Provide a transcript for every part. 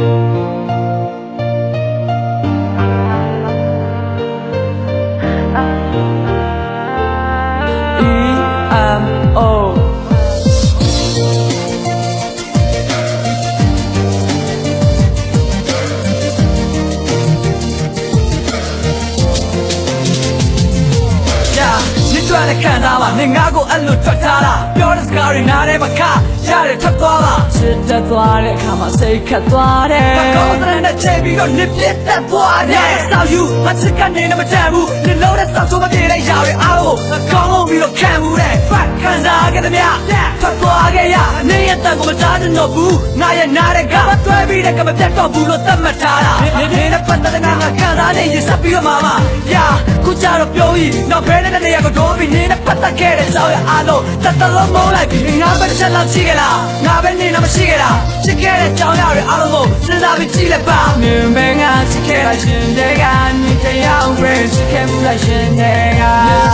E M O နစ်ထွက်တဲ့ခံစားပါနေငါကိုအဲ့လိုထွက်ထားတာပြောတဲ့စကားတွေနားထဲမှာခရတယ်ထွက်သွားပါချစ်တက်သွားတဲ့အခါမှာစိတ်ခတ်သွားတယ်ဘာကောင်းတဲ့နဲ့ချိန်ပြီးတော့နစ်ပြတ်တက်သွားတယ်ဆောက်ယူမချစ်ကနေမတန်ဘူးနစ်လုံးတဲ့ဆောက်ချိုးမပြေတဲ့ຢာတွေအားလုံးကောင်းလို့ပြီးတော့ခံမှုတဲ့ fuck ခံစားခဲ့တဲ့မြထွက်သွား ခဲ့ရနေရတဲ့ကိုမစားတဲ့တော့ဘူးငါရဲ့နားတဲ့ကမတွဲပြီးတဲ့ကမပြတ်တော့ဘူးလို့သတ်မှတ်ထားတာနေနေနဲ့ပတ်သက်တဲ့ငါခံစားနေရင်ဆက်ပြီးတော့မှာပါညာခုကြတော့ပြောကြီးနောက်ဘဲတဲ့နေရာကိုတော့ပြီးနေနဲ့ပတ်သက်ခဲ့တဲ့ကြောင်ရအားလုံးတတလုံးမုန်းလိုက်ပြီးငါပဲတစ်ချက်လောက်ရှိခဲ့လားငါပဲနေတော့မရှိခဲ့တာချစ်ခဲ့တဲ့ကြောင်ရတွေအားလုံးကိုစဉ်းစားပြီးကြည့်လိုက်ပါမြင်ပဲငါချစ်ခဲ့တာရှင်တဲ့ကနေတရားပဲချစ်ခဲ့မှုလိုက်ရှင်တဲ့က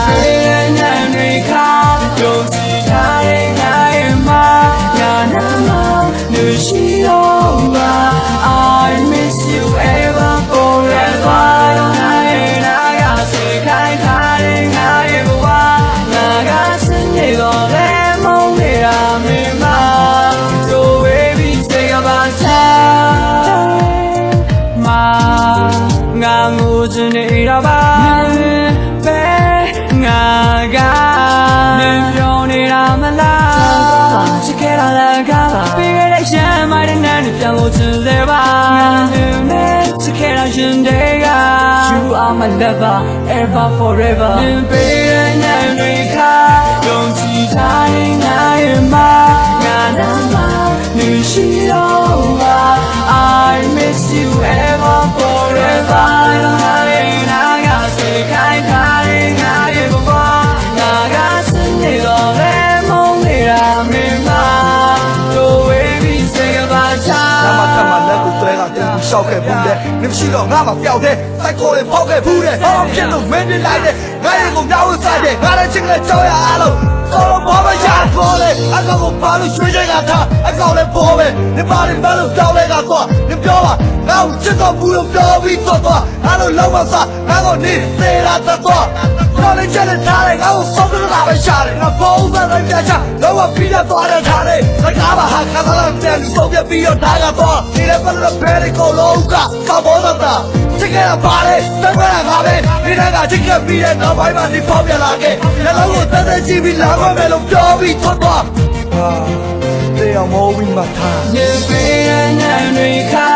ရှင်ရဲ့ညံတွေခါယုံကြည်ထားတဲ့ငါရဲ့မ ညာနာမလူ နဲ့ပြန်လို့ချင်သေးပါငါနဲ့ချစ်ခဲ့တာရှင်တွေက You are my lover ever forever နင်ပေးတဲ့ညတွေခါယုံကြည်ထားတဲ့ငါရဲ့မငါနာမလူရှိတော့ပါ I miss you ရှောက်ခဲ့ဘူးတဲ့နမရှိတော့ငါမပြောက်တဲ့စိုက်ကိုလေးဖောက်ခဲ့ဘူးတဲ့ဟောဖြစ်လို့မင်းပြလိုက်တဲ့ငါရင်ကိုပြောင်းစားတဲ့ငါတဲ့ချင်းနဲ့ကြောက်ရအားလုံးတော့ဘာမရပေါ်လေအကောင်ကိုပါလို့ရွှေချိန်ကထားအကောင်လည်းပေါ်ပဲဒီပါရင်ဘယ်လိုကြောက်လဲကတော့ဒီပြောပါငါ့ကိုချစ်တော့ဘူးလို့ပြောပြီးတော့တော့အားလုံးလုံးဝစားငါကိုနေသေးတာတော့တော့လည်းချက်နဲ့ထားတယ်ငါ့ကိုစောက်ကြတာပဲရှာတယ်ငါပုံစံတိုင်းပြချလုံးဝပြီးတော့သွားတဲ့ထားတယ်စကားပါဟာခါသာ တဲ့လူပုံပြပြီးတော့ဒါကတော့ဒီလည်းဘယ်လိုဘယ်လိုကိုလုံးကကဘောတော့တာချစ်ခဲ့တာပါလေတက်ခဲ့တာငါပဲဒီတန်းကချစ်ခဲ့ပြီးတဲ့နောက်ပိုင်းမှာဒီပေါက်ပြလာခဲ့နှလုံးကိုတက်တက်ကြည့်ပြီးလာခွင့်ပဲလို့ပြောပြီးထွက်သွားဟာတေအောင်မိုးပြီးမှထားနေပေးတဲ့ညတွေခါယုံကြ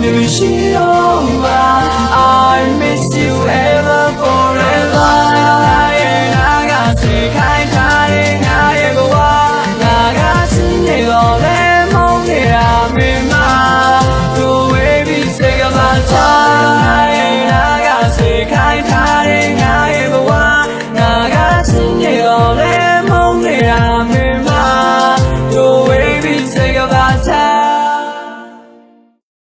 Maybe she I miss you ever forever. I